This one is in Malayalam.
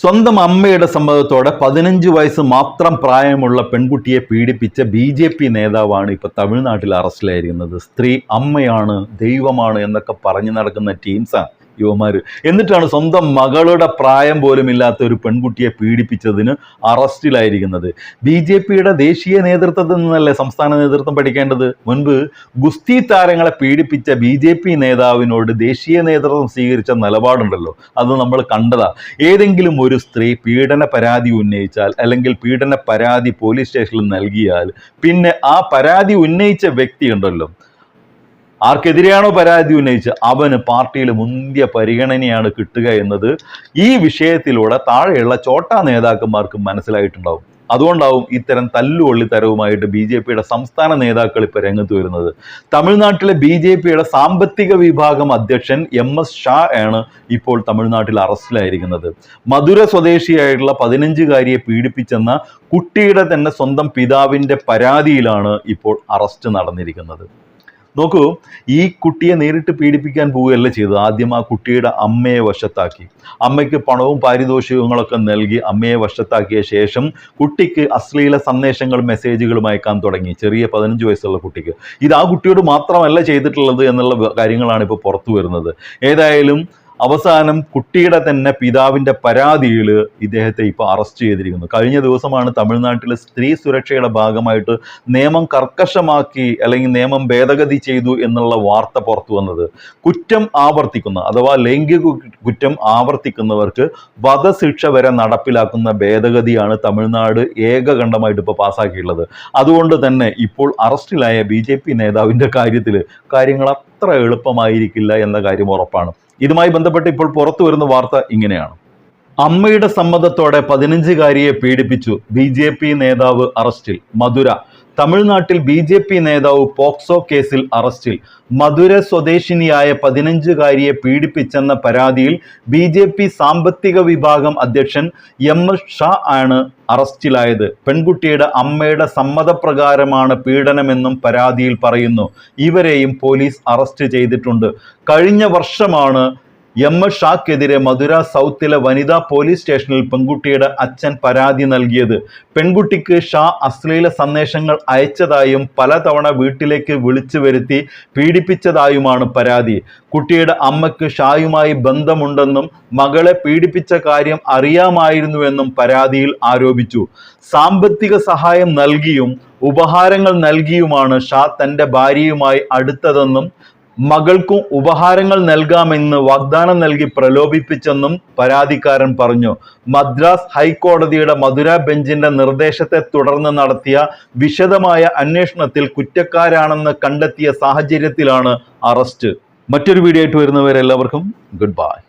സ്വന്തം അമ്മയുടെ സമ്മതത്തോടെ പതിനഞ്ച് വയസ്സ് മാത്രം പ്രായമുള്ള പെൺകുട്ടിയെ പീഡിപ്പിച്ച ബി ജെ പി നേതാവാണ് ഇപ്പോൾ തമിഴ്നാട്ടിൽ അറസ്റ്റിലായിരിക്കുന്നത്. സ്ത്രീ അമ്മയാണ് ദൈവമാണ് എന്നൊക്കെ പറഞ്ഞു നടക്കുന്ന ടീംസാണ് യുവമാർ എന്നിട്ടാണ് സ്വന്തം മകളുടെ പ്രായം പോലും ഇല്ലാത്ത ഒരു പെൺകുട്ടിയെ പീഡിപ്പിച്ചതിന് അറസ്റ്റിലായിരിക്കുന്നത്. ബി ജെ പിയുടെ ദേശീയ നേതൃത്വത്തിൽ നിന്നല്ലേ സംസ്ഥാന നേതൃത്വം പഠിക്കേണ്ടത്? മുൻപ് ഗുസ്തി താരങ്ങളെ പീഡിപ്പിച്ച ബി ജെ പി നേതാവിനോട് ദേശീയ നേതൃത്വം സ്വീകരിച്ച നിലപാടുണ്ടല്ലോ. അത് നമ്മൾ കണ്ടതാ. ഏതെങ്കിലും ഒരു സ്ത്രീ പീഡന പരാതി ഉന്നയിച്ചാൽ അല്ലെങ്കിൽ പീഡന പരാതി പോലീസ് സ്റ്റേഷനിൽ നൽകിയാൽ പിന്നെ ആ പരാതി ഉന്നയിച്ച വ്യക്തി ഉണ്ടല്ലോ. ആർക്കെതിരെയാണോ പരാതി ഉന്നയിച്ച് അവന് പാർട്ടിയിൽ മുന്തിയ പരിഗണനയാണ് കിട്ടുക എന്നത് ഈ വിഷയത്തിലൂടെ താഴെയുള്ള ചോട്ടാ നേതാക്കന്മാർക്ക് മനസ്സിലായിട്ടുണ്ടാവും. അതുകൊണ്ടാവും ഇത്തരം തല്ലുകൊള്ളിത്തരവുമായിട്ട് ബി ജെ പിയുടെ സംസ്ഥാന നേതാക്കൾ ഇപ്പോൾ രംഗത്ത് വരുന്നത്. തമിഴ്നാട്ടിലെ ബി ജെ പിയുടെ സാമ്പത്തിക വിഭാഗം അധ്യക്ഷൻ എം എസ് ഷാ ആണ് ഇപ്പോൾ തമിഴ്നാട്ടിൽ അറസ്റ്റിലായിരിക്കുന്നത്. മധുര സ്വദേശിയായിട്ടുള്ള പതിനഞ്ചുകാരിയെ പീഡിപ്പിച്ചെന്ന കുട്ടിയുടെ തന്നെ സ്വന്തം പിതാവിന്റെ പരാതിയിലാണ് ഇപ്പോൾ അറസ്റ്റ് നടന്നിരിക്കുന്നത്. നോക്കൂ ഈ കുട്ടിയെ നേരിട്ട് പീഡിപ്പിക്കാൻ പോവുകയല്ല ചെയ്തത്. ആദ്യം ആ കുട്ടിയുടെ അമ്മയെ വശത്താക്കി. അമ്മയ്ക്ക് പണവും പാരിതോഷികങ്ങളൊക്കെ നൽകി അമ്മയെ വശത്താക്കിയ ശേഷം കുട്ടിക്ക് അശ്ലീല സന്ദേശങ്ങളും മെസ്സേജുകളും അയക്കാൻ തുടങ്ങി. ചെറിയ പതിനഞ്ച് വയസ്സുള്ള കുട്ടിക്ക്. ഇത് ആ കുട്ടിയോട് മാത്രമല്ല ചെയ്തിട്ടുള്ളത് എന്നുള്ള കാര്യങ്ങളാണ് ഇപ്പോൾ പുറത്തു വരുന്നത്. ഏതായാലും അവസാനം കുട്ടിയുടെ തന്നെ പിതാവിന്റെ പരാതിയിൽ ഇദ്ദേഹത്തെ ഇപ്പോൾ അറസ്റ്റ് ചെയ്തിരിക്കുന്നു. കഴിഞ്ഞ ദിവസമാണ് തമിഴ്നാട്ടിലെ സ്ത്രീ സുരക്ഷയുടെ ഭാഗമായിട്ട് നിയമം കർക്കശമാക്കി അല്ലെങ്കിൽ നിയമം ഭേദഗതി ചെയ്തു എന്നുള്ള വാർത്ത പുറത്തു വന്നത്. കുറ്റം ആവർത്തിക്കുന്ന അഥവാ ലൈംഗിക കുറ്റം ആവർത്തിക്കുന്നവർക്ക് വധശിക്ഷ വരെ നടപ്പിലാക്കുന്ന ഭേദഗതിയാണ് തമിഴ്നാട് ഏകകണ്ഠമായിട്ട് ഇപ്പോൾ പാസ്സാക്കിയിട്ടുള്ളത് അതുകൊണ്ട് തന്നെ ഇപ്പോൾ അറസ്റ്റിലായ ബി നേതാവിന്റെ കാര്യത്തിൽ കാര്യങ്ങൾ അത്ര എളുപ്പമായിരിക്കില്ല എന്ന കാര്യം ഉറപ്പാണ്. ഇതുമായി ബന്ധപ്പെട്ട് ഇപ്പോൾ പുറത്തു വരുന്ന വാർത്ത ഇങ്ങനെയാണ്. അമ്മയുടെ സമ്മതത്തോടെ പതിനഞ്ചുകാരിയെ പീഡിപ്പിച്ചു ബി ജെ പി നേതാവ് അറസ്റ്റിൽ മധുര. തമിഴ്നാട്ടിൽ ബി ജെ പി നേതാവ് പോക്സോ കേസിൽ അറസ്റ്റിൽ. മധുര സ്വദേശിനിയായ പതിനഞ്ചുകാരിയെ പീഡിപ്പിച്ചെന്ന പരാതിയിൽ ബി ജെ പി സാമ്പത്തിക വിഭാഗം അധ്യക്ഷൻ എം എസ് ഷാ ആണ് അറസ്റ്റിലായത്. പെൺകുട്ടിയുടെ അമ്മയുടെ സമ്മതപ്രകാരമാണ് പീഡനമെന്നും പരാതിയിൽ പറയുന്നു. ഇവരെയും പോലീസ് അറസ്റ്റ് ചെയ്തിട്ടുണ്ട്. കഴിഞ്ഞ വർഷമാണ് എം എസ് ഷാക്കെതിരെ മധുര സൗത്തിലെ വനിതാ പോലീസ് സ്റ്റേഷനിൽ പെൺകുട്ടിയുടെ അച്ഛൻ പരാതി നൽകിയത്. പെൺകുട്ടിക്ക് ഷാ അശ്ലീല സന്ദേശങ്ങൾ അയച്ചതായും പലതവണ വീട്ടിലേക്ക് വിളിച്ചു വരുത്തി പീഡിപ്പിച്ചതായുമാണ് പരാതി. കുട്ടിയുടെ അമ്മയ്ക്ക് ഷായുമായി ബന്ധമുണ്ടെന്നും മകളെ പീഡിപ്പിച്ച കാര്യം അറിയാമായിരുന്നുവെന്നും പരാതിയിൽ ആരോപിച്ചു. സാമ്പത്തിക സഹായം നൽകിയും ഉപഹാരങ്ങൾ നൽകിയുമാണ് ഷാ തന്റെ ഭാര്യയുമായി അടുത്തതെന്നും മകൾക്കും ഉപഹാരങ്ങൾ നൽകാമെന്ന് വാഗ്ദാനം നൽകി പ്രലോഭിപ്പിച്ചെന്നും പരാതിക്കാരൻ പറഞ്ഞു. മദ്രാസ് ഹൈക്കോടതിയുടെ മധുര ബെഞ്ചിന്റെ നിർദ്ദേശത്തെ തുടർന്ന് നടത്തിയ വിശദമായ അന്വേഷണത്തിൽ കുറ്റക്കാരാണെന്ന് കണ്ടെത്തിയ സാഹചര്യത്തിലാണ് അറസ്റ്റ്. മറ്റൊരു വീഡിയോ ആയിട്ട് വരുന്നവരെല്ലാവർക്കും ഗുഡ് ബൈ.